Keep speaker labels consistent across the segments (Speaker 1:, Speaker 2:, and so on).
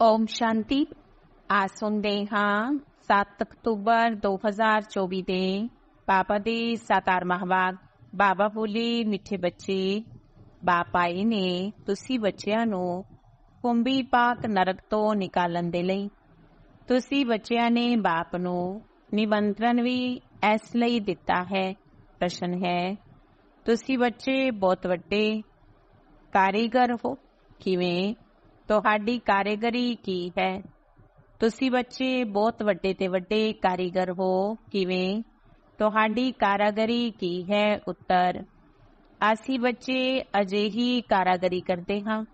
Speaker 1: ਓਮ ਸ਼ਾਂਤੀ ਆ ਸੁਣਦੇ ਹਾਂ 7 ਅਕਤੂਬਰ 2024 ਦੇ ਪਾਪਾ ਦੀ ਸਾਤਾਰ ਮਹਵਾਗ ਬਾਬਾ ਬੋਲੀ ਮਿੱਠੇ ਬੱਚੇ ਬਾਪਾਈ ਨੇ ਤੁਸੀਂ ਬੱਚਿਆਂ ਨੂੰ ਕੁੰਭੀ ਪਾਕ ਨਰਕ ਤੋਂ ਨਿਕਾਲਣ ਦੇ ਲਈ ਤੁਸੀਂ ਬੱਚਿਆਂ ਨੇ ਬਾਪ ਨੂੰ ਨਿਮੰਤਰਣ ਵੀ ਇਸ ਲਈ ਦਿੱਤਾ ਹੈ ਪ੍ਰਸ਼ਨ ਹੈ ਤੁਸੀਂ ਬੱਚੇ ਬਹੁਤ ਵੱਡੇ ਕਾਰੀਗਰ ਹੋ ਕਿਵੇਂ ਤੁਹਾਡੀ ਕਾਰੀਗਰੀ ਕੀ ਹੈ? ਤੁਸੀਂ ਬੱਚੇ ਬਹੁਤ ਵੱਡੇ ਤੇ ਵੱਡੇ ਕਾਰੀਗਰ ਹੋ, ਕਿਵੇਂ? ਤੁਹਾਡੀ ਕਾਰਾਗਰੀ ਕੀ ਹੈ? ਉੱਤਰ। ਅਸੀਂ ਬੱਚੇ ਅਜਿਹੀ ਕਾਰਾਗਰੀ ਕਰਦੇ ਹਾਂ,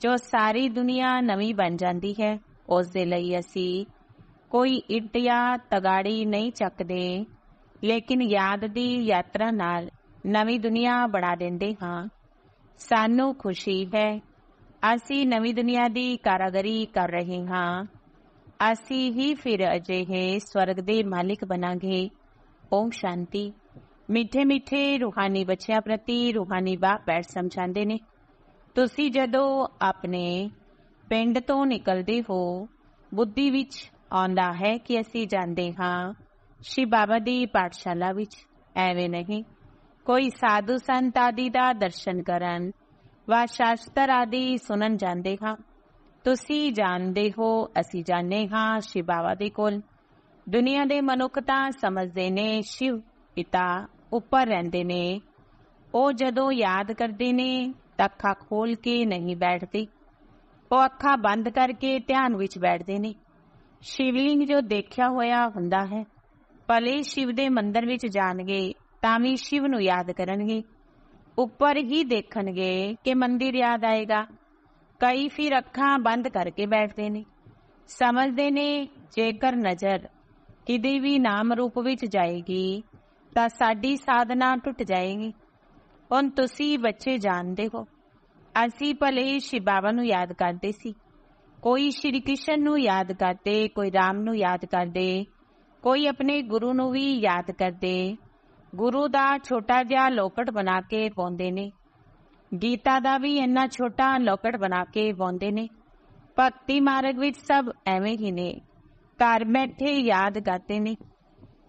Speaker 1: ਜੋ ਸਾਰੀ ਦੁਨੀਆ ਨਵੀਂ ਬਣ ਜਾਂਦੀ ਹੈ। ਉਸ ਦੇ ਲਈ ਅਸੀਂ ਕੋਈ ਇੱਟ ਜਾਂ ਤਗਾੜੀ ਨਹੀਂ ਚੱਕਦੇ, ਲੇਕਿਨ ਯਾਦ ਦੀ ਯਾਤਰਾ ਨਾਲ ਨਵੀਂ ਦੁਨੀਆ ਬਣਾ ਦਿੰਦੇ ਹਾਂ। ਸਾਨੂੰ ਖੁਸ਼ੀ ਹੈ ਅਸੀਂ ਨਵੀਂ ਦੁਨੀਆ ਦੀ ਕਾਰਾਗਰੀ ਕਰ ਰਹੇ ਹਾਂ। ਅਸੀਂ ਹੀ ਫਿਰ ਅਜਿਹੇ ਸਵਰਗ ਦੇ ਮਾਲਿਕ ਬਣਾਂਗੇ। ਓਮ ਸ਼ਾਂਤੀ। ਮਿੱਠੇ ਮਿੱਠੇ ਰੂਹਾਨੀ ਬੱਚਿਆਂ ਪ੍ਰਤੀ ਰੂਹਾਨੀ ਬਾਪ ਬੈਠ ਸਮਝਾਉਂਦੇ ਨੇ। ਤੁਸੀਂ ਜਦੋਂ ਆਪਣੇ ਪਿੰਡ ਤੋਂ ਨਿਕਲਦੇ ਹੋ, ਬੁੱਧੀ ਵਿੱਚ ਆਉਂਦਾ ਹੈ ਕਿ ਅਸੀਂ ਜਾਂਦੇ ਹਾਂ ਸ਼੍ਰੀ ਬਾਬਾ ਦੀ ਪਾਠਸ਼ਾਲਾ ਵਿੱਚ। ਐਵੇਂ ਨਹੀਂ। ਕੋਈ ਸਾਧੂ ਸੰਤ ਆਦਿ ਦਾ ਦਰਸ਼ਨ ਕਰਨ ਵਾ ਸ਼ਾਸਤਰ ਆਦਿ ਸੁਣਨ ਜਾਂਦੇ ਹਾਂ। ਤੁਸੀਂ ਜਾਣਦੇ ਹੋ, ਅਸੀਂ ਜਾਣਦੇ ਹਾਂ ਸ਼ਿਵ ਬਾਬਾ ਦੇ ਕੋਲ। ਦੁਨੀਆ ਦੇ ਮਨੁੱਖ ਤਾਂ ਸਮਝਦੇ ਨੇ ਸ਼ਿਵ ਪਿਤਾ ਉੱਪਰ ਰਹਿੰਦੇ ਨੇ। ਉਹ ਜਦੋਂ ਯਾਦ ਕਰਦੇ ਨੇ ਤਾਂ ਅੱਖਾਂ ਖੋਲ ਕੇ ਨਹੀਂ ਬੈਠਦੇ। ਉਹ ਅੱਖਾਂ ਬੰਦ ਕਰਕੇ ਧਿਆਨ ਵਿੱਚ ਬੈਠਦੇ ਨੇ। ਸ਼ਿਵਲਿੰਗ ਜੋ ਦੇਖਿਆ ਹੋਇਆ ਹੁੰਦਾ ਹੈ, ਭਲੇ ਸ਼ਿਵ ਦੇ ਮੰਦਰ ਵਿੱਚ ਜਾਣਗੇ ਤਾਂ ਵੀ ਸ਼ਿਵ ਨੂੰ ਯਾਦ ਕਰਨਗੇ। ਉੱਪਰ ਹੀ ਦੇਖਣਗੇ ਕਿ ਮੰਦਿਰ ਯਾਦ ਆਏਗਾ। ਕਈ ਫਿਰ ਅੱਖਾਂ ਬੰਦ ਕਰਕੇ ਬੈਠਦੇ ਨੇ। ਸਮਝਦੇ ਨੇ, ਜੇਕਰ ਨਜ਼ਰ ਕਿਤੇ ਵੀ ਨਾਮ ਰੂਪ ਵਿੱਚ ਜਾਏਗੀ, ਤਾਂ ਸਾਡੀ ਸਾਧਨਾ ਟੁੱਟ ਜਾਏਗੀ। ਹੁਣ ਤੁਸੀਂ ਬੱਚੇ ਜਾਣਦੇ ਹੋ। ਅਸੀਂ ਭਲੇ ਸ਼ਿਵ ਬਾਬਾ ਨੂੰ ਯਾਦ ਕਰਦੇ ਸੀ। ਕੋਈ ਸ਼੍ਰੀ ਕ੍ਰਿਸ਼ਨ ਨੂੰ ਯਾਦ ਕਰਦੇ, ਕੋਈ ਰਾਮ ਨੂੰ ਯਾਦ ਕਰਦੇ, ਕੋਈ ਆਪਣੇ ਗੁਰੂ ਨੂੰ ਵੀ ਯਾਦ ਕਰਦੇ ਗੁਰੂ ਦਾ ਛੋਟਾ ਜਿਹਾ ਲੋਕਟ ਬਣਾ ਕੇ ਪਾਉਂਦੇ ਨੇ। ਗੀਤਾ ਦਾ ਵੀ ਇੰਨਾ ਛੋਟਾ ਲੋਕਟ ਬਣਾ ਕੇ ਪਾਉਂਦੇ ਨੇ। ਭਗਤੀ ਮਾਰਗ ਵਿੱਚ ਸਭ ਐਵੇਂ ਹੀ ਨੇ। ਘਰ ਬੈਠੇ ਯਾਦ ਕਰਦੇ ਨੇ।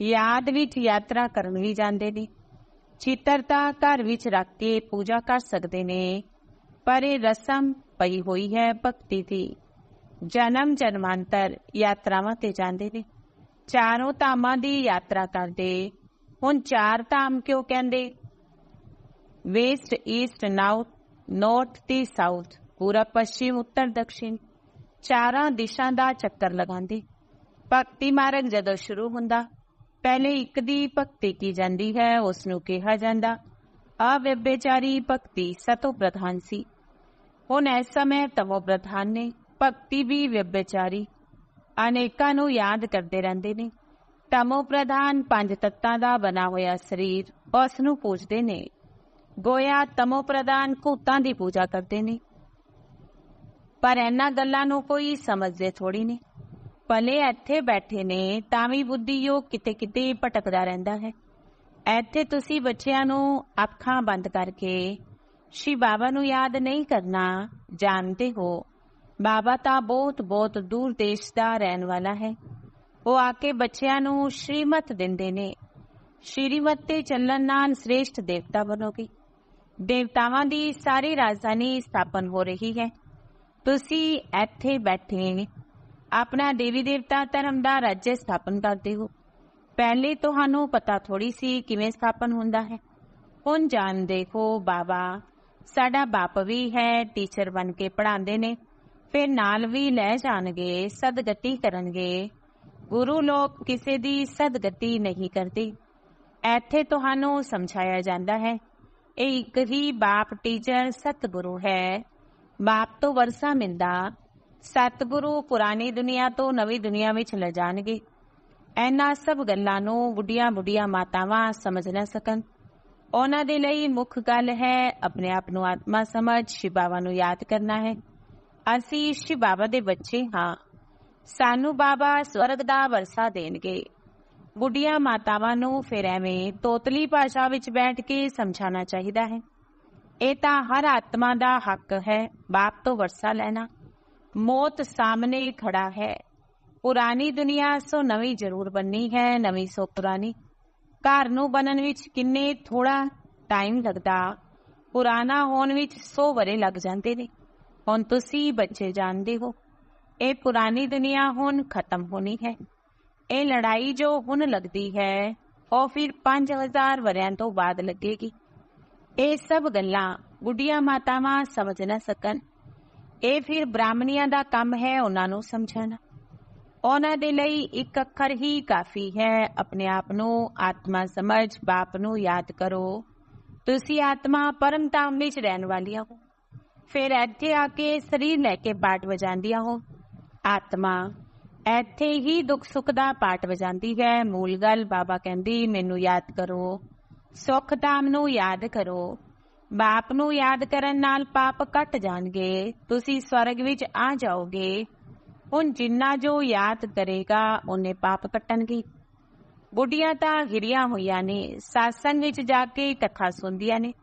Speaker 1: ਯਾਦ ਵਿੱਚ ਯਾਤਰਾ ਕਰਨ ਵੀ ਜਾਂਦੇ ਨੇ। ਚਿੱਤਰਤਾ ਘਰ ਵਿੱਚ ਰੱਖ ਕੇ ਪੂਜਾ ਕਰ ਸਕਦੇ ਨੇ। ਪਰ ਇਹ ਰਸਮ ਪਈ ਹੋਈ ਹੈ ਭਗਤੀ ਦੀ। ਜਨਮ ਜਨਮਾਂਤਰ ਯਾਤਰਾਵਾਂ ਤੇ ਜਾਂਦੇ ਨੇ। ਚਾਰੋਂ ਧਾਮਾਂ ਦੀ ਯਾਤਰਾ ਕਰਦੇ ਹੁਣ ਚਾਰ ਧਾਮ ਕਿਉਂ ਕਹਿੰਦੇ? ਵੈਸਟ ਈਸਟ ਨਾਰਥ ਨਾਰਥ ਤੇ ਸਾਊਥ ਪੂਰਾ ਪੱਛਮ, ਉੱਤਰ ਦਕਸ਼ਿਣ ਚਾਰਾਂ ਦਿਸ਼ਾ ਦਾ ਚੱਕਰ ਲਗਾਉਂਦੇ। ਭਗਤੀ ਮਾਰਗ ਜਦੋਂ ਸ਼ੁਰੂ ਹੁੰਦਾ, ਪਹਿਲੇ ਇੱਕ ਦੀ ਭਗਤੀ ਕੀ ਜਾਂਦੀ ਹੈ ਉਸ ਨੂੰ ਕਿਹਾ ਜਾਂਦਾ ਅਵਿਭਚਾਰੀ ਭਗਤੀ ਸਤੋ ਪ੍ਰਧਾਨ ਸੀ। ਹੁਣ ਇਸ ਸਮੇਂ ਤਵੋ ਪ੍ਰਧਾਨ ਨੇ ਭਗਤੀ ਵੀ ਵਿਭਚਾਰੀ। ਅਨੇਕਾਂ ਨੂੰ ਯਾਦ ਕਰਦੇ ਰਹਿੰਦੇ ਨੇ। ਤਮੋ ਪ੍ਰਧਾਨ ਪੰਜ ਤੱਤਾਂ ਦਾ ਬਣਾ ਹੋਇਆ ਸਰੀਰ ਉਸ ਨੂੰ ਪੂਜਦੇ ਨੇ। ਗੋਇਆ ਤਮੋ ਪ੍ਰਧਾਨ ਭੂਤਾਂ ਦੀ ਪੂਜਾ ਕਰਦੇ ਨੇ। ਪਰ ਇਹਨਾਂ ਗੱਲਾਂ ਨੂੰ ਕੋਈ ਸਮਝਦੇ ਥੋੜੀ ਨੇ। ਭਲੇ ਇੱਥੇ ਬੈਠੇ ਨੇ ਤਾਂ ਵੀ ਬੁੱਧੀ ਯੋਗ ਕਿਤੇ ਕਿਤੇ ਭਟਕਦਾ ਰਹਿੰਦਾ ਹੈ। ਇੱਥੇ ਤੁਸੀਂ ਬੱਚਿਆਂ ਨੂੰ ਅੱਖਾਂ ਬੰਦ ਕਰਕੇ ਸ਼੍ਰੀ ਬਾਬਾ ਨੂੰ ਯਾਦ ਨਹੀਂ ਕਰਨਾ ਜਾਣਦੇ ਹੋ। ਬਾਬਾ ਤਾਂ ਬਹੁਤ ਬਹੁਤ ਦੂਰ ਦੇਸ਼ ਦਾ ਰਹਿਣ ਵਾਲਾ ਹੈ। ਉਹ ਆ ਕੇ ਬੱਚਿਆਂ ਨੂੰ ਸ਼੍ਰੀਮਤ ਦਿੰਦੇ ਨੇ। ਸ਼੍ਰੀਮਤ ਤੇ ਚੱਲਣ ਨਾਲ ਸ੍ਰੇਸ਼ਟ ਦੇਵਤਾ ਬਣੋਗੇ ਦੇਵਤਾਵਾਂ ਦੀ ਸਾਰੀ ਰਾਜਧਾਨੀ ਸਥਾਪਨ ਹੋ ਰਹੀ ਹੈ। ਤੁਸੀਂ ਇੱਥੇ ਬੈਠੇ ਆਪਣਾ ਦੇਵੀ ਦੇਵਤਾ ਧਰਮ ਦਾ ਰਾਜ ਸਥਾਪਨ ਕਰਦੇ ਹੋ। ਪਹਿਲੇ ਤੁਹਾਨੂੰ ਪਤਾ ਥੋੜੀ ਸੀ ਕਿਵੇਂ ਸਥਾਪਨ ਹੁੰਦਾ ਹੈ। ਹੁਣ ਜਾਣ ਦੇਖੋ ਬਾਬਾ, ਸਾਡਾ ਬਾਪ ਵੀ ਹੈ ਟੀਚਰ ਬਣ ਕੇ ਪੜਾਉਂਦੇ ਨੇ। ਫਿਰ ਨਾਲ ਵੀ ਲੈ ਜਾਣਗੇ, ਸਦਗਤੀ ਕਰਨਗੇ। ਗੁਰੂ ਲੋਕ ਕਿਸੇ ਦੀ ਸਦਗਤੀ ਨਹੀਂ ਕਰਦੇ। ਇੱਥੇ ਤੁਹਾਨੂੰ ਸਮਝਾਇਆ ਜਾਂਦਾ ਹੈ, ਇਹ ਇੱਕ ਹੀ ਬਾਪ ਟੀਚਰ ਸਤਿਗੁਰੂ ਹੈ। ਬਾਪ ਤੋਂ ਵਰਸਾ ਮਿਲਦਾ ਸਤਿਗੁਰੂ ਪੁਰਾਣੀ ਦੁਨੀਆ ਤੋਂ ਨਵੀਂ ਦੁਨੀਆ ਵਿੱਚ ਲੈ ਜਾਣਗੇ। ਇਹਨਾਂ ਸਭ ਗੱਲਾਂ ਨੂੰ ਬੁੱਢੀਆਂ ਬੁੱਢੀਆਂ ਮਾਤਾਵਾਂ ਸਮਝ ਨਾ ਸਕਣ। ਉਹਨਾਂ ਦੇ ਲਈ ਮੁੱਖ ਗੱਲ ਹੈ ਆਪਣੇ ਆਪ ਨੂੰ ਆਤਮਾ ਸਮਝ ਸ਼ਿਵ ਬਾਬਾ ਨੂੰ ਯਾਦ ਕਰਨਾ ਹੈ। ਅਸੀਂ ਸ਼ਿਵ ਬਾਬਾ ਦੇ ਬੱਚੇ ਹਾਂ। ਸਾਨੂੰ ਬਾਬਾ ਸਵਰਗ ਦਾ ਵਰਸਾ ਦੇਣਗੇ। ਬੁੱਢੀਆਂ ਮਾਤਾਵਾਂ ਨੂੰ ਫਿਰ ਐਵੇਂ ਤੋਤਲੀ ਭਾਸ਼ਾ ਵਿੱਚ ਬੈਠ ਕੇ ਸਮਝਾਉਣਾ ਚਾਹੀਦਾ ਹੈ। ਇਹ ਤਾਂ ਹਰ ਆਤਮਾ ਦਾ ਹੱਕ ਹੈ, ਬਾਪ ਤੋਂ ਵਰਸਾ ਲੈਣਾ। ਮੌਤ ਸਾਹਮਣੇ ਖੜਾ ਹੈ। ਪੁਰਾਣੀ ਦੁਨੀਆ ਸੋ ਨਵੀਂ ਜ਼ਰੂਰ ਬੰਨੀ ਹੈ, ਨਵੀਂ ਸੋ ਪੁਰਾਣੀ। ਘਰ ਨੂੰ ਬਣਨ ਵਿੱਚ ਕਿੰਨੇ ਥੋੜਾ ਟਾਈਮ ਲੱਗਦਾ। ਪੁਰਾਣਾ ਹੋਣ ਵਿੱਚ 100 ਵਰੇ ਲੱਗ ਜਾਂਦੇ ਨੇ। ਹੁਣ ਤੁਸੀਂ ਬੱਚੇ ਜਾਣਦੇ ਹੋ। ਇਹ ਪੁਰਾਣੀ ਦੁਨੀਆ ਹੁਣ ਖਤਮ ਹੋਣੀ ਹੈ। ਇਹ ਲੜਾਈ ਜੋ ਹੁਣ ਲੱਗਦੀ ਹੈ, ਉਹ ਫਿਰ 5000 ਵਰਿਆਂ ਤੋਂ ਬਾਅਦ ਲੱਗੇਗੀ। ਇਹ ਸਭ ਗੱਲਾਂ ਗੁੱਡੀਆਂ ਮਾਤਾਵਾਂ ਸਮਝ ਨਾ ਸਕਣ। ਇਹ ਫਿਰ ਬ੍ਰਾਹਮਣੀਆਂ ਦਾ ਕੰਮ ਹੈ ਉਹਨਾਂ ਨੂੰ ਸਮਝਾਉਣਾ ਉਹਨਾਂ ਦੇ ਲਈ ਇੱਕ ਅੱਖਰ ਹੀ ਕਾਫੀ ਹੈ। ਆਪਣੇ ਆਪ ਨੂੰ ਆਤਮਾ ਸਮਝ, ਬਾਪ ਨੂੰ ਯਾਦ ਕਰੋ। ਤੁਸੀਂ ਆਤਮਾ ਪਰਮ ਧਾਮ ਵਿੱਚ ਰਹਿਣ ਵਾਲੀਆਂ ਹੋ। ਫਿਰ ਇੱਥੇ ਆ ਕੇ ਸਰੀਰ ਲੈ ਕੇ ਬਾਟ ਵਜਾਉਂਦੀਆਂ ਹੋ। ਆਤਮਾ। ਇੱਥੇ ਹੀ ਦੁੱਖ ਸੁੱਖ ਦਾ ਪਾਠ ਵਜਾਉਂਦੀ ਹੈ। ਮੂਲ ਗੱਲ ਬਾਬਾ ਕਹਿੰਦੀ, ਮੈਨੂੰ ਯਾਦ ਕਰੋ। ਸੁੱਖ ਧਾਮ ਨੂੰ ਯਾਦ ਕਰੋ। ਬਾਪ ਨੂੰ ਯਾਦ ਕਰਨ ਨਾਲ ਪਾਪ ਕੱਟ ਜਾਣਗੇ। ਤੁਸੀਂ ਸਵਰਗ ਵਿੱਚ ਆ ਜਾਓਗੇ। ਹੁਣ ਜਿੰਨਾ ਜੋ ਯਾਦ ਕਰੇਗਾ, ਉਹਨੇ ਪਾਪ ਕੱਟਣਗੇ। ਬੁੱਢੀਆਂ ਤਾਂ ਗਿਰੀਆਂ ਹੋਈਆਂ ਨੇ। ਸਾਸੰਗ ਵਿੱਚ ਜਾ ਕੇ ਕਥਾ ਸੁਣਦੀਆਂ ਨੇ।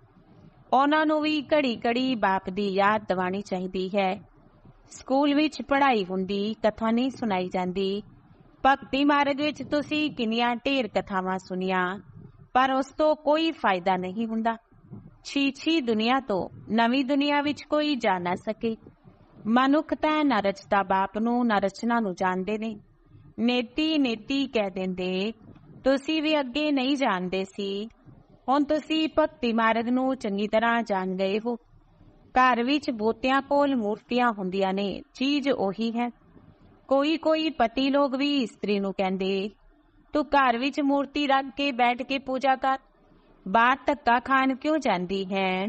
Speaker 1: ਉਹਨਾਂ ਨੂੰ ਵੀ ਘੜੀ ਘੜੀ ਬਾਪ ਦੀ ਯਾਦ ਦਿਵਾਣੀ ਚਾਹੀਦੀ ਹੈ। ਸਕੂਲ ਵਿੱਚ ਪੜ੍ਹਾਈ ਹੁੰਦੀ, ਕਥਾ ਨਹੀਂ ਸੁਣਾਈ ਜਾਂਦੀ। ਭਗਤੀ ਮਾਰਗ ਵਿੱਚ ਤੁਸੀਂ ਕਿੰਨੀਆਂ ਢੇਰ ਕਥਾਵਾਂ ਸੁਣੀਆਂ, ਪਰ ਉਸ ਤੋਂ ਕੋਈ ਫਾਇਦਾ ਨਹੀਂ ਹੁੰਦਾ। ਛੀ ਛੀ ਦੁਨੀਆ ਤੋਂ ਨਵੀਂ ਦੁਨੀਆ ਵਿੱਚ ਕੋਈ ਜਾ ਨਾ ਸਕੇ। ਮਨੁੱਖ ਤਾਂ ਨਾ ਰਚਦਾ ਬਾਪ ਨੂੰ, ਨਾ ਰਚਨਾ ਨੂੰ ਜਾਣਦੇ ਨੇ। ਨੇਤੀ ਨੇਤੀ ਕਹਿ ਦਿੰਦੇ, ਤੁਸੀਂ ਵੀ ਅੱਗੇ ਨਹੀਂ ਜਾਣਦੇ ਸੀ। ਹੁਣ ਤੁਸੀਂ ਭਗਤੀ ਮਾਰਗ ਨੂੰ ਚੰਗੀ ਤਰ੍ਹਾਂ ਜਾਣ ਗਏ ਹੋ। ਘਰ ਵਿੱਚ ਬੋਤਿਆਂ ਕੋਲ ਮੂਰਤੀਆਂ ਹੁੰਦੀਆਂ ਨੇ, ਚੀਜ਼ ਉਹੀ ਹੈ। ਕੋਈ ਕੋਈ ਪਤੀ ਲੋਕ ਵੀ ਇਸਤਰੀ ਨੂੰ ਕਹਿੰਦੇ, ਤੂੰ ਘਰ ਵਿੱਚ ਮੂਰਤੀ ਰੱਖ ਕੇ ਬੈਠ ਕੇ ਪੂਜਾ ਕਰ। ਬਾਹਰ ਧੱਕਾ ਖਾਣ ਕਿਉਂ ਜਾਂਦੀ ਹੈ?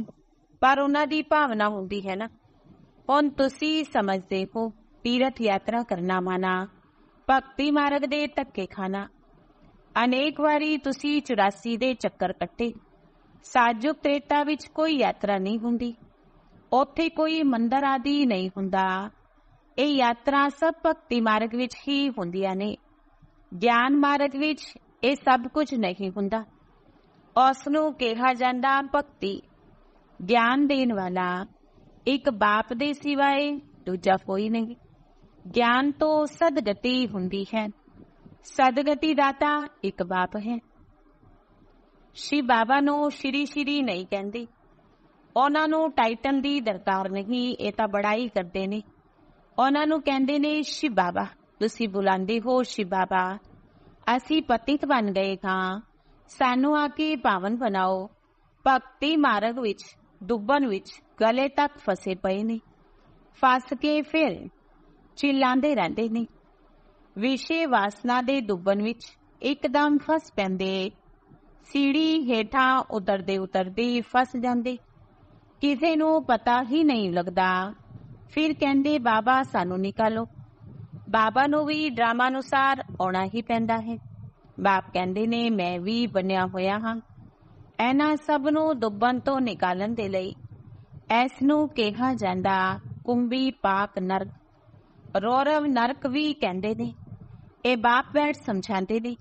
Speaker 1: ਪਰ ਉਹਨਾਂ ਦੀ ਭਾਵਨਾ ਹੁੰਦੀ ਹੈ ਨਾ। ਹੁਣ ਤੁਸੀਂ ਸਮਝਦੇ ਹੋ, ਤੀਰਥ ਯਾਤਰਾ ਕਰਨਾ ਮਾਨਾ, ਭਗਤੀ ਮਾਰਗ ਦੇ ਧੱਕੇ ਖਾਣਾ। ਅਨੇਕ ਵਾਰੀ ਤੁਸੀਂ 84 ਦੇ ਚੱਕਰ ਕੱਟੇ। ਸਾਜੁਕ ਤ੍ਰੇਤਾ ਵਿੱਚ ਕੋਈ ਯਾਤਰਾ ਨਹੀਂ ਹੁੰਦੀ। ਉੱਥੇ ਕੋਈ ਮੰਦਰ ਆਦਿ ਨਹੀਂ ਹੁੰਦਾ। ਇਹ ਯਾਤਰਾ ਸਭ ਭਗਤੀ ਮਾਰਗ ਵਿੱਚ ਹੀ ਹੁੰਦੀਆਂ ਨੇ। ਗਿਆਨ ਮਾਰਗ ਵਿੱਚ ਇਹ ਸਭ ਕੁਝ ਨਹੀਂ ਹੁੰਦਾ। ਉਸ ਨੂੰ ਕਿਹਾ ਜਾਂਦਾ ਭਗਤੀ। ਗਿਆਨ ਦੇਣ ਵਾਲਾ ਇੱਕ ਬਾਪ ਦੇ ਸਿਵਾਏ ਦੂਜਾ ਕੋਈ ਨਹੀਂ। ਗਿਆਨ ਤੋਂ ਸਦਗਤੀ ਹੁੰਦੀ ਹੈ। ਸਦਗਤੀ ਦਾਤਾ ਇੱਕ ਬਾਪ ਹੈ। ਸ਼੍ਰੀ ਬਾਬਾ ਨੂੰ ਸ਼੍ਰੀ ਸ਼੍ਰੀ ਨਹੀਂ ਕਹਿੰਦੀ। ਉਹਨਾਂ ਨੂੰ ਟਾਈਟਲ ਦੀ ਦਰਕਾਰ ਨਹੀਂ ਇਹ ਤਾਂ ਬੜਾਈ ਕਰਦੇ ਨੇ। ਉਹਨਾਂ ਨੂੰ ਕਹਿੰਦੇ ਨੇ, ਸ਼ਿਵ ਬਾਬਾ, ਤੁਸੀਂ ਬੁਲਾਉਂਦੇ ਹੋ ਸ਼ਿਵ ਬਾਬਾ। ਅਸੀਂ ਪਤਿਤ ਬਣ ਗਏ ਹਾਂ। ਸਾਨੂੰ ਆ ਕੇ ਪਾਵਨ ਬਣਾਓ। ਭਗਤੀ ਮਾਰਗ ਵਿੱਚ, ਡੁੱਬਣ ਵਿੱਚ ਗਲੇ ਤੱਕ ਫਸੇ ਪਏ ਨੇ। ਫਸ ਕੇ ਫਿਰ ਚਿল্ਲਾਉਂਦੇ ਰਹਿੰਦੇ ਨੇ। ਵਿਸ਼ੇ ਵਾਸਨਾ ਦੇ ਡੁੱਬਣ ਵਿੱਚ ਇੱਕਦਮ ਫਸ ਪੈਂਦੇ। ਸੀੜੀ ਹੇਠਾਂ ਉਤਰਦੇ ਉਤਰਦੇ ਫਸ ਜਾਂਦੇ। ਕਿਸੇ ਨੂੰ ਪਤਾ ਹੀ ਨਹੀਂ ਲੱਗਦਾ। ਫਿਰ ਕਹਿੰਦੇ, ਬਾਬਾ, ਸਾਨੂੰ ਨਿਕਾਲੋ। ਬਾਬਾ ਨੂੰ ਵੀ ਡਰਾਮਾ ਅਨੁਸਾਰ ਆਉਣਾ ਹੀ ਪੈਂਦਾ ਹੈ। ਬਾਪ ਕਹਿੰਦੇ ਨੇ, ਮੈਂ ਵੀ ਬਣਿਆ ਹੋਇਆ ਹਾਂ। ਇਹਨਾਂ ਸਭ ਨੂੰ ਡੁੱਬਣ ਤੋਂ ਨਿਕਾਲਣ ਦੇ ਲਈ ਐਸ ਨੂੰ ਕਿਹਾ ਜਾਂਦਾ ਕੁੰਭੀ ਪਾਕ ਨਰਕ। ਰੋਰਵ ਨਰਕ ਵੀ ਕਹਿੰਦੇ ਨੇ। ਇਹ ਬਾਪ ਬੈਠ ਸਮਝਾਉਂਦੇ ਨੇ।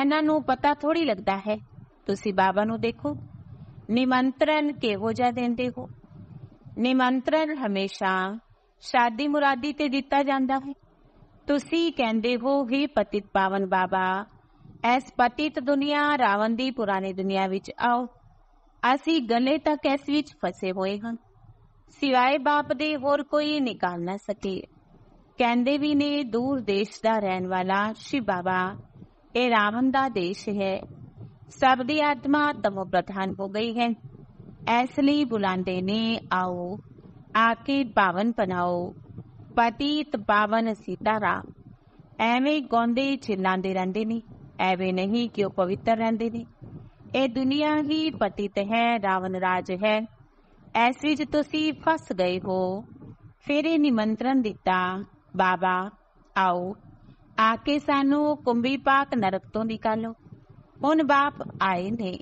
Speaker 1: ਇਹਨਾਂ ਨੂੰ ਪਤਾ ਥੋੜੀ ਲੱਗਦਾ ਹੈ। ਤੁਸੀਂ ਬਾਬਾ ਨੂੰ ਦੇਖੋ। ਨਿਮੰਤਰਣ ਕਿਹੋ ਜਿਹਾ ਦਿੰਦੇ ਹੋ? ਨਿਮੰਤਰਣ ਹਮੇਸ਼ਾ ਸ਼ਾਦੀ ਮੁਰਾਦੀ ਤੇ ਦਿੱਤਾ ਜਾਂਦਾ ਹੈ। ਤੁਸੀਂ ਕਹਿੰਦੇ ਹੋ, ਹੀ ਪਤਿਤ ਪਾਵਨ ਬਾਬਾ ਐਸ ਪਤਿਤ ਦੁਨੀਆ, ਰਾਵਣ ਦੀ ਪੁਰਾਣੀ ਦੁਨੀਆ ਵਿੱਚ ਆਓ। ਅਸੀਂ ਗਲੇ ਤੱਕ ਇਸ ਵਿੱਚ ਫਸੇ ਹੋਏ ਹਾਂ। ਸਿਵਾਏ ਬਾਪ ਦੇ ਹੋਰ ਕੋਈ ਨਿਕਾਲ ਨਾ ਸਕੇ। ਕਹਿੰਦੇ ਵੀ ਨੇ, ਦੂਰ ਦੇਸ਼ ਦਾ ਰਹਿਣ ਵਾਲਾ ਸ਼ਿਵ ਬਾਬਾ, ਇਹ ਰਾਵਣ ਦਾ ਦੇਸ਼ ਹੈ। ਸਭ ਦੀ ਆਤਮਾ ਤਮੋ ਪ੍ਰਧਾਨ ਹੋ ਗਈ ਹੈ। ਇਸ ਲਈ ਬੁਲਾਉਂਦੇ ਨੇ, ਆਓ ਆਕੇ ਪਾਵਨ ਬਣਾਓ। ਪਤੀਤ ਪਾਵਨ ਸੀਤਾਰਾਮ ਐਵੇਂ ਗਾਉਂਦੇ ਚਿল্ਲਾਉਂਦੇ ਰਹਿੰਦੇ ਨੇ, ਐਵੇਂ ਨਹੀਂ ਕਿ ਉਹ ਪਵਿੱਤਰ ਰਹਿੰਦੇ ਨੇ। ਇਹ ਦੁਨੀਆ ਹੀ ਪਤਿਤ ਹੈ, ਰਾਵਣ ਰਾਜ ਹੈ। ਐਸ ਵਿੱਚ ਤੁਸੀਂ ਫਸ ਗਏ ਹੋ। ਫਿਰ ਇਹ ਨਿਮੰਤਰਣ ਦਿੱਤਾ, ਬਾਬਾ, ਆਓ। ਆ ਕੇ ਸਾਨੂੰ ਕੁੰਭੀ ਪਾਕ ਨਰਕ ਤੋਂ ਨਿਕਾਲੋ। ਹੁਣ ਬਾਪ ਆਏ ਨੇ।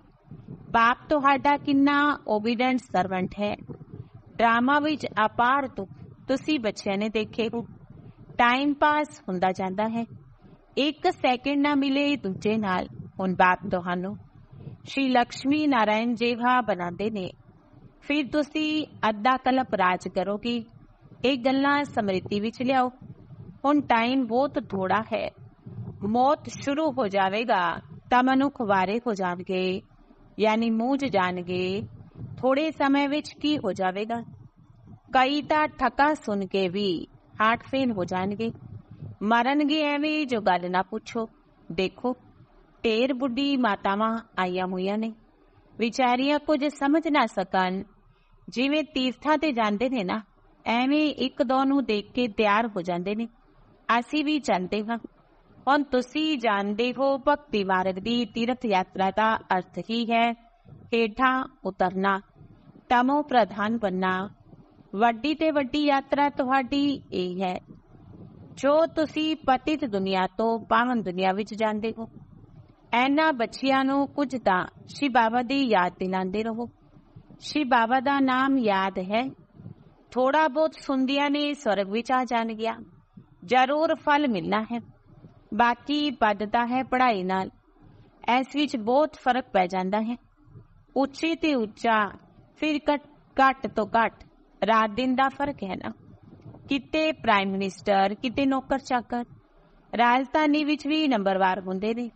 Speaker 1: ਬਾਪ ਤੁਹਾਡਾ ਕਿੰਨਾ ਓਬੀਡੈਂਟ ਸਰਵੈਂਟ ਹੈ। ਡਰਾਮਾ ਵਿੱਚ ਅਪਾਰ ਤੁਸੀਂ ਬੱਚਿਆਂ ਨੇ ਦੇਖੇ ਟਾਈਮ ਪਾਸ ਹੁੰਦਾ ਜਾਂਦਾ ਹੈ। ਇੱਕ ਸੈਕਿੰਡ ਨਾ ਮਿਲੇ ਦੂਜੇ ਨਾਲ। ਹੁਣ ਬਾਪ ਤੁਹਾਨੂੰ ਸ਼੍ਰੀ ਲక్ష్ਮੀ ਨਾਰਾਇਣ ਜੀਵਾ ਬਣਾਉਂਦੇ ਨੇ। ਫਿਰ ਤੁਸੀਂ ਅੱਧਾ ਕਲਪ ਰਾਜ ਕਰੋਗੇ। ਇਹ ਗੱਲਾਂ ਸਮ੍ਰਿਤੀ ਵਿੱਚ ਲਿਆਓ। ਹੁਣ ਟਾਈਮ ਬਹੁਤ ਥੋੜਾ ਹੈ। ਮੌਤ ਸ਼ੁਰੂ ਹੋ ਜਾਵੇਗਾ। ਤਾਂ ਮਨੁੱਖ ਵਾਰੇ ਹੋ ਜਾਣਗੇ, ਯਾਨੀ ਮੂਝ ਜਾਣਗੇ ਥੋੜੇ ਸਮੇਂ ਵਿੱਚ ਕੀ ਹੋ ਜਾਵੇਗਾ? ਕਈ ਤਾਂ ਠਕਾ ਸੁਣ ਕੇ ਵੀ ਹਾਰਟ ਫੇਲ ਹੋ ਜਾਣਗੇ। ਮਰਨਗੇ ਐਵੇਂ ਜੋ ਗੱਲ ਨਾ ਪੁੱਛੋ। ਦੇਖੋ, ਢੇਰ ਬੁੱਢੀ ਮਾਤਾਵਾਂ ਆਈਆਂ ਹੋਈਆਂ ਨੇ। ਵਿਚਾਰੀਆਂ ਕੁਝ ਸਮਝ ਨਾ ਸਕਣ। ਜਿਵੇਂ ਤੀਰਥਾਂ ਤੇ ਜਾਂਦੇ ਨੇ ਨਾ, ਐਵੇਂ ਇੱਕ ਦੋ ਨੂੰ ਦੇਖ ਕੇ ਤਿਆਰ ਹੋ ਜਾਂਦੇ ਨੇ। ਅਸੀਂ ਵੀ ਜਾਂਦੇ ਹਾਂ। ਹੁਣ ਤੁਸੀਂ ਜਾਣਦੇ ਹੋ ਭਗਤੀ ਮਾਰਗ ਦੀ ਤੀਰਥ ਯਾਤਰਾ ਦਾ ਅਰਥ ਹੀ ਹੈ। ਹੇਠਾਂ ਉਤਰਨਾ, ਤਮੋ ਪ੍ਰਧਾਨ ਬੰਨਾ। ਵੱਡੀ ਤੇ ਵੱਡੀ ਯਾਤਰਾ ਤੁਹਾਡੀ ਇਹ ਹੈ, ਜੋ ਤੁਸੀਂ ਪਤਿਤ ਦੁਨੀਆ ਤੋਂ ਪਾਵਨ ਦੁਨੀਆ ਵਿੱਚ ਜਾਂਦੇ ਹੋ। ਐਨਾ ਬੱਚਿਆਂ ਨੂੰ ਕੁਝ ਤਾਂ ਸ਼ਿਵ ਬਾਬਾ ਦੀ ਯਾਦ ਦਿਲਾਉਂਦੇ ਰਹੋ। ਸ਼ਿਵ ਬਾਬਾ ਦਾ ਨਾਮ ਯਾਦ ਹੈ। ਥੋੜਾ ਬਹੁਤ ਸੁੰਦਿਆਂ ਨੇ ਸਵਰਗ ਵਿੱਚ ਆ ਜਾਣ ਗਿਆ। ਜ਼ਰੂਰ ਫਲ ਮਿਲਣਾ ਹੈ। ਬਾਕੀ ਵੱਧਦਾ ਹੈ ਪੜ੍ਹਾਈ ਨਾਲ। ਇਸ ਵਿੱਚ ਬਹੁਤ ਫ਼ਰਕ ਪੈ ਜਾਂਦਾ ਹੈ। ਉੱਚੀ ਤੇ ਉੱਚਾ, ਫਿਰ ਘੱਟ ਤੋਂ ਘੱਟ, ਰਾਤ ਦਿਨ ਦਾ ਫ਼ਰਕ ਹੈ ਨਾ। ਕਿਤੇ ਪ੍ਰਾਈਮ ਮਿਨਿਸਟਰ ਕਿਤੇ ਨੌਕਰ ਚਾਕਰ ਰਾਜਧਾਨੀ ਵਿੱਚ ਵੀ ਨੰਬਰਵਾਰ ਹੁੰਦੇ ਨੇ।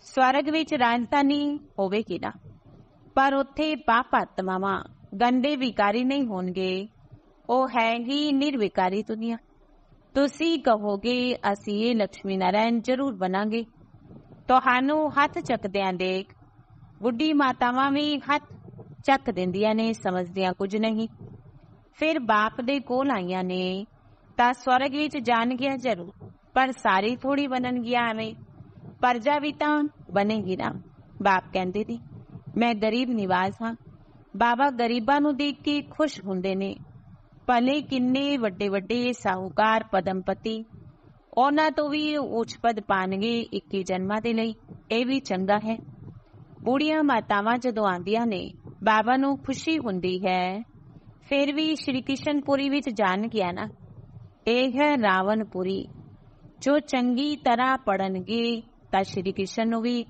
Speaker 1: ਸਵਰਗ ਵਿੱਚ ਰਾਜਧਾਨੀ ਹੋਵੇਗੀ ਨਾ। ਪਰ ਉੱਥੇ ਪਾਪ ਆਤਮਾਵਾਂ, ਗੰਦੇ ਵਿਕਾਰੀ ਨਹੀਂ ਹੋਣਗੇ। ਉਹ ਹੈ ਹੀ ਨਿਰਵਿਕਾਰੀ ਦੁਨੀਆ। ਤੁਸੀਂ ਕਹੋਗੇ, ਅਸੀਂ ਇਹ ਲక్ష్ਮੀ ਨਾਰਾਇਣ ਜ਼ਰੂਰ ਬਣਾਂਗੇ। ਤੁਹਾਨੂੰ ਹੱਥ ਚੱਕਦਿਆਂ ਦੇਖ ਬੁੱਢੀ ਮਾਤਾਵਾਂ ਵੀ ਹੱਥ ਚੱਕ ਦਿੰਦੀਆਂ ਨੇ, ਸਮਝਦਿਆਂ ਕੁਝ ਨਹੀਂ। ਫਿਰ ਬਾਪ ਦੇ ਕੋਲ ਆਈਆਂ ਨੇ, ਤਾਂ ਸਵਰਗ ਵਿੱਚ ਜਾਣ ਗਿਆ ਜ਼ਰੂਰ, ਪਰ ਸਾਰੀ ਥੋੜੀ ਬਣਨਗੀਆਂ ਐਵੇਂ। ਪਰਜਾ ਵੀ ਤਾਂ ਬਣੇਗੀ ਨਾ, ਬਾਪ ਕਹਿੰਦੇ ਨੇ। ਮੈਂ ਗਰੀਬ ਨਿਵਾਸ ਹਾਂ। ਬਾਬਾ ਗਰੀਬਾਂ ਨੂੰ ਦੇਖ ਕੇ ਖੁਸ਼ ਹੁੰਦੇ ਨੇ। ਭਲੇ ਕਿੰਨੇ ਵੱਡੇ ਵੱਡੇ ਸਾਹੂਕਾਰ ਪਦਮਪਤੀ। ਉਹਨਾਂ ਤੋਂ ਵੀ ਉੱਚ ਪਦ ਪਾਣਗੇ 21 ਜਨਮਾਂ ਦੇ ਲਈ, ਇਹ ਵੀ ਚੰਗਾ ਹੈ। ਬੁੜੀਆਂ ਮਾਤਾਵਾਂ ਜਦੋਂ ਆਂਦੀਆਂ ਨੇ, ਬਾਬਾ ਨੂੰ ਖੁਸ਼ੀ ਹੁੰਦੀ ਹੈ। ਫਿਰ ਵੀ ਸ਼੍ਰੀ ਕ੍ਰਿਸ਼ਨਪੁਰੀ ਵਿੱਚ ਜਾਣ ਗਿਆ ਨਾ। ਇਹ ਹੈ ਰਾਵਨਪੁਰੀ ਜੋ ਚੰਗੀ ਤਰ੍ਹਾਂ ਪੜਨਗੇ ਤਾਂ ਸ਼੍ਰੀ ਕ੍ਰਿਸ਼ਨ ਨੂੰ ਵੀ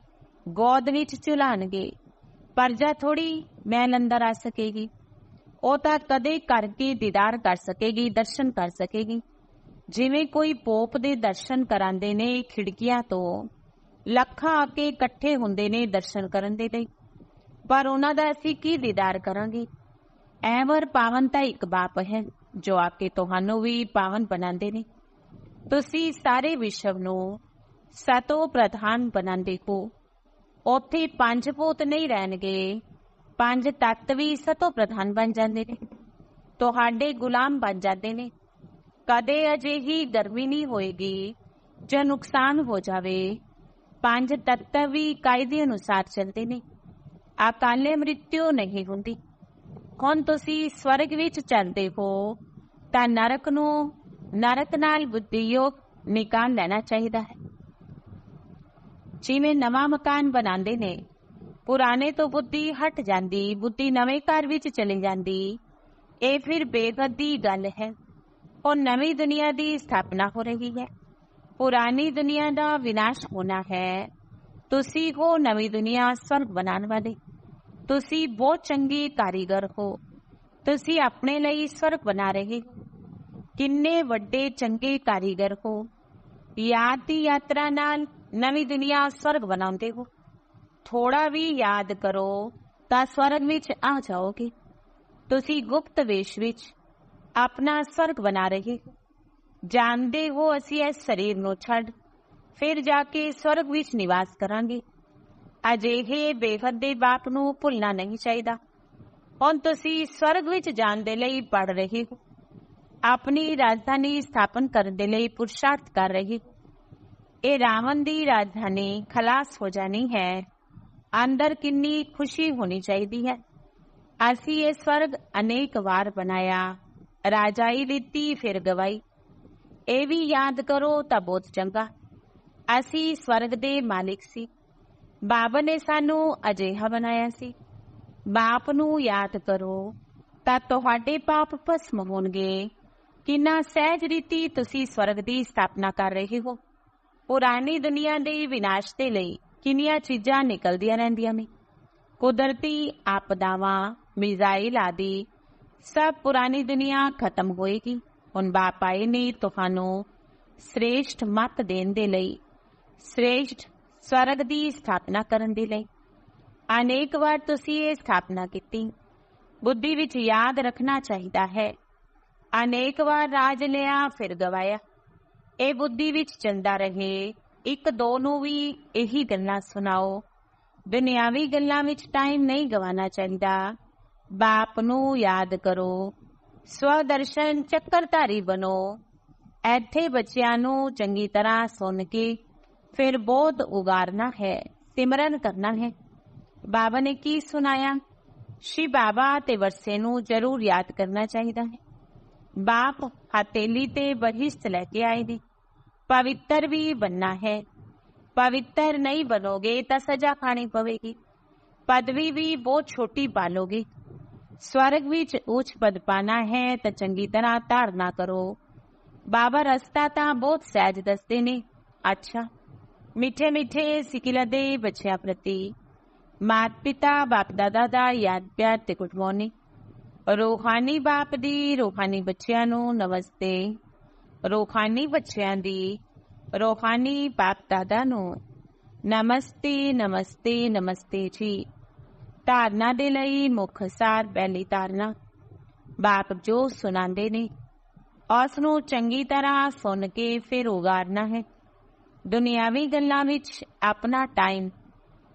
Speaker 1: ਗੋਦ ਵਿੱਚ ਚੁਲਾਣਗੇ ਪਰਜਾ ਥੋੜੀ ਮੈਲ ਅੰਦਰ ਆ ਸਕੇਗੀ। ਉਹ ਤਾਂ ਕਦੇ ਕਰਕੇ ਦੀਦਾਰ ਕਰ ਸਕੇਗੀ, ਦਰਸ਼ਨ ਕਰ ਸਕੇਗੀ। ਜਿਵੇਂ ਕੋਈ ਪੋਪ ਦੇ ਦਰਸ਼ਨ ਕਰਾਂਦੇ ਨੇ ਖਿੜਕੀਆਂ ਤੋਂ, ਲੱਖਾਂ ਆ ਕੇ ਇਕੱਠੇ ਹੁੰਦੇ ਨੇ ਦਰਸ਼ਨ ਕਰਨ ਦੇ ਲਈ। ਪਰ ਉਹਨਾਂ ਦਾ ਅਸੀਂ ਕੀ ਦੀਦਾਰ ਕਰਾਂਗੇ? ਐਵਰ ਪਾਵਨ ਤਾਂ ਇੱਕ ਬਾਪ ਹੈ, ਜੋ ਆ ਕੇ ਤੁਹਾਨੂੰ ਵੀ ਪਾਵਨ ਬਣਾਉਂਦੇ ਨੇ। ਤੁਸੀਂ ਸਾਰੇ ਵਿਸ਼ਵ ਨੂੰ ਸਤੋ ਪ੍ਰਧਾਨ ਬਣਾਉਂਦੇ ਹੋ। ਉੱਥੇ ਪੰਜ ਭੂਤ ਨਹੀਂ ਰਹਿਣਗੇ ਪੰਜ ਤੱਤ ਵੀ ਸਤੋ ਪ੍ਰਧਾਨ ਬਣ ਜਾਂਦੇ ਨੇ। ਤੁਹਾਡੇ ਗੁਲਾਮ ਬਣ ਜਾਂਦੇ ਨੇ। ਕਦੇ ਅਜਿਹੀ ਗਰਮੀ ਨਹੀਂ ਹੋਏਗੀ ਜੋ ਨੁਕਸਾਨ ਹੋ ਜਾਵੇ। ਪੰਜ ਤੱਤ ਵੀ ਕਾਇਦੇ ਅਨੁਸਾਰ ਚੱਲਦੇ ਨੇ। ਅਕਾਲੇ ਮ੍ਰਿਤਿਉ ਨਹੀਂ ਹੁੰਦੀ। ਹੁਣ ਤੁਸੀਂ ਸਵਰਗ ਵਿੱਚ ਚੱਲਦੇ ਹੋ, ਤਾਂ ਨਰਕ ਨੂੰ ਨਰਕ ਨਾਲ ਬੁੱਧੀਯੋਗ ਨਿਕਾਲ ਲੈਣਾ ਚਾਹੀਦਾ ਹੈ। ਜਿਵੇਂ ਨਵਾਂ ਮਕਾਨ ਬਣਾਉਂਦੇ ਨੇ ਪੁਰਾਣੇ ਤੋਂ ਬੁੱਧੀ ਹਟ ਜਾਂਦੀ ਬੁੱਧੀ ਨਵੇਂ ਘਰ ਵਿੱਚ ਚਲੀ ਜਾਂਦੀ ਇਹ ਫਿਰ ਬੇਗੱਦੀ ਗੱਲ ਹੈ ਉਹ ਨਵੀਂ ਦੁਨੀਆ ਦੀ ਸਥਾਪਨਾ ਹੋ ਰਹੀ ਹੈ ਪੁਰਾਣੀ ਦੁਨੀਆ ਦਾ ਵਿਨਾਸ਼ ਹੋਣਾ ਹੈ ਤੁਸੀਂ ਹੋ ਨਵੀਂ ਦੁਨੀਆ ਸਵਰਗ ਬਣਾਉਣ ਵਾਲੇ ਤੁਸੀਂ ਬਹੁਤ ਚੰਗੇ ਕਾਰੀਗਰ ਹੋ ਤੁਸੀਂ ਆਪਣੇ ਲਈ ਸਵਰਗ ਬਣਾ ਰਹੇ ਕਿੰਨੇ ਵੱਡੇ ਚੰਗੇ ਕਾਰੀਗਰ ਹੋ ਯਾਦ ਦੀ ਯਾਤਰਾ ਨਾਲ ਨਵੀਂ ਦੁਨੀਆ ਸਵਰਗ ਬਣਾਉਂਦੇ ਹੋ ਥੋੜਾ ਵੀ ਯਾਦ ਕਰੋ ਤਾਂ ਸਵਰਗ ਵਿੱਚ ਆ ਜਾਓਗੇ। ਤੁਸੀਂ ਗੁਪਤ ਵੇਸ਼ ਵਿੱਚ ਆਪਣਾ ਸਵਰਗ ਬਣਾ ਰਹੇ। ਜਾਣਦੇ ਹੋ ਅਸੀਂ ਇਸ ਸਰੀਰ ਨੂੰ ਛੱਡ, ਫਿਰ ਜਾ ਕੇ ਸਵਰਗ ਵਿੱਚ ਨਿਵਾਸ ਕਰਾਂਗੇ। ਅਜਿਹੇ ਬੇਹਦ ਦੇ ਬਾਪ ਨੂੰ ਭੁੱਲਣਾ ਨਹੀਂ ਚਾਹੀਦਾ। ਹੁਣ ਤੁਸੀਂ ਸਵਰਗ ਵਿੱਚ ਜਾਣ ਦੇ ਲਈ ਪੜ ਰਹੇ ਹੋ। ਆਪਣੀ ਰਾਜਧਾਨੀ ਸਥਾਪਨ ਕਰਨ ਦੇ ਲਈ ਪੁਰਸ਼ਾਰਥ ਕਰ ਰਹੇ ਹੋ। ਇਹ ਰਾਵਣ ਦੀ ਰਾਜਧਾਨੀ ਖਲਾਸ ਹੋ ਜਾਣੀ ਹੈ। ਅੰਦਰ ਕਿੰਨੀ ਖੁਸ਼ੀ ਹੋਣੀ ਚਾਹੀਦੀ ਹੈ। ਅਸੀਂ ਇਹ ਸਵਰਗ ਅਨੇਕ ਵਾਰ ਬਣਾਇਆ। ਰਾਜਾਈ ਦਿੱਤੀ ਫਿਰ ਗਵਾਈ। ਇਹ ਵੀ ਯਾਦ ਕਰੋ ਤਾਂ ਬਹੁਤ ਚੰਗਾ। ਅਸੀਂ ਸਵਰਗ ਦੇ ਮਾਲਿਕ ਸੀ। ਬਾਬਾ ਨੇ ਸਾਨੂੰ ਅਜਿਹਾ ਬਣਾਇਆ ਸੀ। ਬਾਪ ਨੂੰ ਯਾਦ ਕਰੋ ਤਾਂ ਤੁਹਾਡੇ ਪਾਪ ਭਸਮ ਹੋਣਗੇ। ਕਿੰਨਾ ਸਹਿਜ ਰੀਤੀ ਤੁਸੀਂ ਸਵਰਗ ਦੀ ਸਥਾਪਨਾ ਕਰ ਰਹੇ ਹੋ। ਪੁਰਾਣੀ ਦੁਨੀਆ ਦੇ ਵਿਨਾਸ਼ ਦੇ ਲਈ ਕਿੰਨੀਆਂ ਚੀਜ਼ਾਂ ਨਿਕਲਦੀਆਂ ਰਹਿੰਦੀਆਂ ਨੇ। ਕੁਦਰਤੀ ਆਪਦਾਵਾਂ, ਮਿਜ਼ਾਈਲ ਆਦਿ ਸਭ ਪੁਰਾਣੀ ਦੁਨੀਆ ਖਤਮ ਹੋਏਗੀ। ਹੁਣ ਬਾਪ ਨੇ ਤੁਹਾਨੂੰ ਸ੍ਰੇਸ਼ਟ ਮਤ ਦੇਣ ਦੇ ਲਈ, ਸ੍ਰੇਸ਼ਟ ਸਵਰਗ ਦੀ ਸਥਾਪਨਾ ਕਰਨ ਦੇ ਲਈ। ਅਨੇਕ ਵਾਰ ਤੁਸੀਂ ਇਹ ਸਥਾਪਨਾ ਕੀਤੀ। ਬੁੱਧੀ ਵਿੱਚ ਯਾਦ ਰੱਖਣਾ ਚਾਹੀਦਾ ਹੈ। ਅਨੇਕ ਵਾਰ ਰਾਜ ਲਿਆ, ਫਿਰ ਗਵਾਇਆ। ਇਹ ਬੁੱਧੀ ਵਿੱਚ ਚੰਦਾ ਰਹੇ ਇੱਕ ਦੋ ਨੂੰ ਵੀ ਇਹੀ ਗੱਲਾਂ ਸੁਣਾਓ। ਦੁਨਿਆਵੀ ਗੱਲਾਂ ਵਿੱਚ ਟਾਈਮ ਨਹੀਂ ਗਵਾਉਣਾ ਚਾਹੀਦਾ। ਬਾਪ ਨੂੰ ਯਾਦ ਕਰੋ। ਸਵਦਰਸ਼ਨ ਚੱਕਰਧਾਰੀ ਬਣੋ। ਇੱਥੇ ਬੱਚਿਆਂ ਨੂੰ ਚੰਗੀ ਤਰ੍ਹਾਂ ਸੁਣ ਕੇ ਫਿਰ ਬੋਧ ਉਗਾਰਨਾ ਹੈ, ਸਿਮਰਨ ਕਰਨਾ ਹੈ। ਬਾਬਾ ਨੇ ਕੀ ਸੁਣਾਇਆ? ਸ਼੍ਰੀ ਬਾਬਾ ਤੇ ਵਰਸੇ ਨੂੰ ਜ਼ਰੂਰ ਯਾਦ ਕਰਨਾ ਚਾਹੀਦਾ ਹੈ। ਬਾਪ ਹਤੇਲੀ ਤੇ ਬਹਿਸ਼ਤ ਲੈ ਕੇ ਆਏ ਨੇ। ਪਵਿੱਤਰ ਵੀ ਬੰਨਾ ਹੈ। ਪਵਿੱਤਰ ਨਹੀਂ ਬਣੋਗੇ ਤਾਂ ਸਜ਼ਾ ਖਾਣੀ ਪਵੇਗੀ। ਪਦਵੀ ਵੀ ਬਹੁਤ ਛੋਟੀ ਪਾਲੋਗੇ। ਸਵਰਗ ਵਿੱਚ ਉੱਚ ਪਦ ਪਾਣਾ ਹੈ ਤਾਂ ਚੰਗੀ ਤਰ੍ਹਾਂ ਧਾਰਨਾ ਕਰੋ। ਬਾਬਾ ਰਸਤਾ ਤਾਂ ਬਹੁਤ ਸਹਿਜ ਦੱਸਦੇ ਨੇ। ਅੱਛਾ, ਮਿੱਠੇ ਮਿੱਠੇ ਸਿਕਿਲਾ ਦੇ ਬੱਚਿਆਂ ਪ੍ਰਤੀ ਮਾਤ ਪਿਤਾ, ਬਾਪ ਦਾਦਾ ਦਾ ਯਾਦ ਪਿਆਰ ਤੇ ਗੁੱਡ ਮਾਰਨਿੰਗ। ਰੋਹਾਨੀ ਬਾਪ ਦੀ ਰੋਹਾਨੀ ਬੱਚਿਆਂ ਨੂੰ ਨਮਸਤੇ। ਰੋਖਾਨੀ ਬੱਚਿਆਂ ਦੀ, ਰੋਖਾਨੀ ਬਾਪ ਦਾਦਾ ਨੂੰ, ਨਮਸਤੇ ਨਮਸਤੇ ਨਮਸਤੇ ਜੀ। ਧਾਰਨਾ ਦੇ ਲਈ ਮੁੱਖ ਸਾਰ ਪਹਿਲੀ ਧਾਰਨਾ, ਬਾਪ ਜੋ ਸੁਣਾਉਂਦੇ ਨੇ, ਉਸ ਨੂੰ ਚੰਗੀ ਤਰ੍ਹਾਂ ਸੁਣ ਕੇ ਫਿਰ ਉਗਾਰਨਾ ਹੈ। ਦੁਨਿਆਵੀ ਗੱਲਾਂ ਵਿੱਚ ਆਪਣਾ ਟਾਈਮ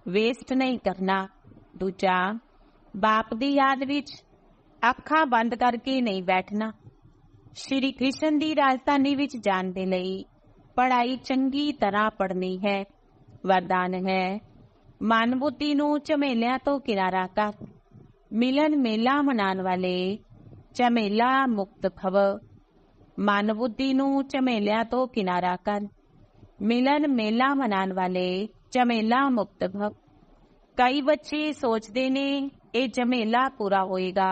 Speaker 1: ਵੇਸਟ ਨਹੀਂ ਕਰਨਾ। ਦੂਜਾ, ਬਾਪ ਦੀ ਯਾਦ ਵਿੱਚ ਅੱਖਾਂ ਬੰਦ ਕਰਕੇ ਨਹੀਂ ਬੈਠਣਾ। ਸ਼੍ਰੀ ਕ੍ਰਿਸ਼ਨ ਦੀ ਰਾਜਧਾਨੀ ਵਿੱਚ ਜਾਣ ਦੇ ਲਈ ਪੜ੍ਹਾਈ ਚੰਗੀ ਤਰ੍ਹਾਂ ਪੜ੍ਹਨੀ ਹੈ ਵਰਦਾਨ ਹੈ ਮਨ ਬੁੱਧੀ ਨੂੰ ਝਮੇਲਿਆਂ ਤੋਂ ਕਿਨਾਰਾ ਕਰ ਮਿਲਨ ਮੇਲਾ ਮਨਾਉਣ ਵਾਲੇ ਝਮੇਲਾ ਮੁਕਤ ਭਵ ਮਨ ਬੁੱਧੀ ਨੂੰ ਝਮੇਲਿਆਂ ਤੋਂ ਕਿਨਾਰਾ ਕਰ ਮਿਲਨ ਮੇਲਾ ਮਨਾਉਣ ਵਾਲੇ ਝਮੇਲਾ ਮੁਕਤ ਭਵ ਕਈ ਬੱਚੇ ਸੋਚਦੇ ਨੇ ਇਹ ਝਮੇਲਾ ਪੂਰਾ ਹੋਏਗਾ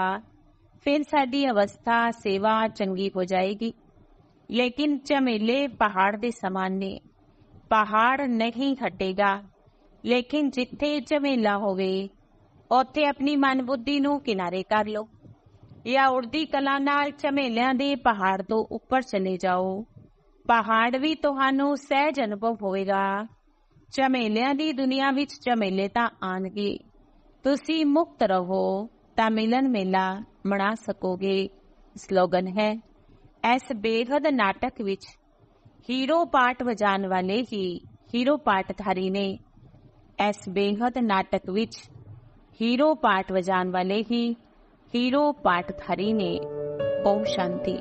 Speaker 1: ਫਿਰ ਸਾਡੀ ਅਵਸਥਾ ਸੇਵਾ ਚੰਗੀ ਹੋ ਜਾਏਗੀ ਲੇਕਿਨ ਝਮੇਲੇ ਪਹਾੜ ਦੇ ਸਮਾਨ ਨੇ ਪਹਾੜ ਨਹੀਂ ਹਟੇਗਾ ਲੇਕਿਨ ਜਿੱਥੇ ਝਮੇਲਾ ਹੋਵੇ ਉੱਥੇ ਆਪਣੀ ਮਨ ਬੁੱਧੀ ਨੂੰ ਕਿਨਾਰੇ ਕਰ ਲਓ ਜਾਂ ਉੜਦੀ ਕਲਾ ਨਾਲ ਝਮੇਲਿਆਂ ਦੇ ਪਹਾੜ ਤੋਂ ਉੱਪਰ ਚਲੇ ਜਾਓ ਪਹਾੜ ਵੀ ਤੁਹਾਨੂੰ ਸਹਿਜ ਅਨੁਭਵ ਹੋਵੇਗਾ ਝਮੇਲਿਆਂ ਦੀ ਦੁਨੀਆ ਵਿੱਚ ਝਮੇਲੇ ਤਾਂ ਆਣਗੇ ਤੁਸੀਂ ਮੁਕਤ ਰਹੋ ਤਾਂ ਮਿਲਨ ਮੇਲਾ ਮਨਾ ਸਕੋਗੇ, ਸਲੋਗਨ ਹੈ। ਇਸ ਬੇਹਦ ਨਾਟਕ ਵਿੱਚ ਹੀਰੋ ਪਾਟ ਵਜਾਣ ਵਾਲੇ ਹੀ ਹੀਰੋ ਪਾਟਧਾਰੀ ਨੇ ਇਸ ਬੇਹਦ ਨਾਟਕ ਵਿੱਚ ਹੀਰੋ ਪਾਟ ਵਜਾਣ ਵਾਲੇ ਹੀ ਹੀਰੋ ਪਾਟਧਾਰੀ ਨੇ। ਓਮ ਸ਼ਾਂਤੀ।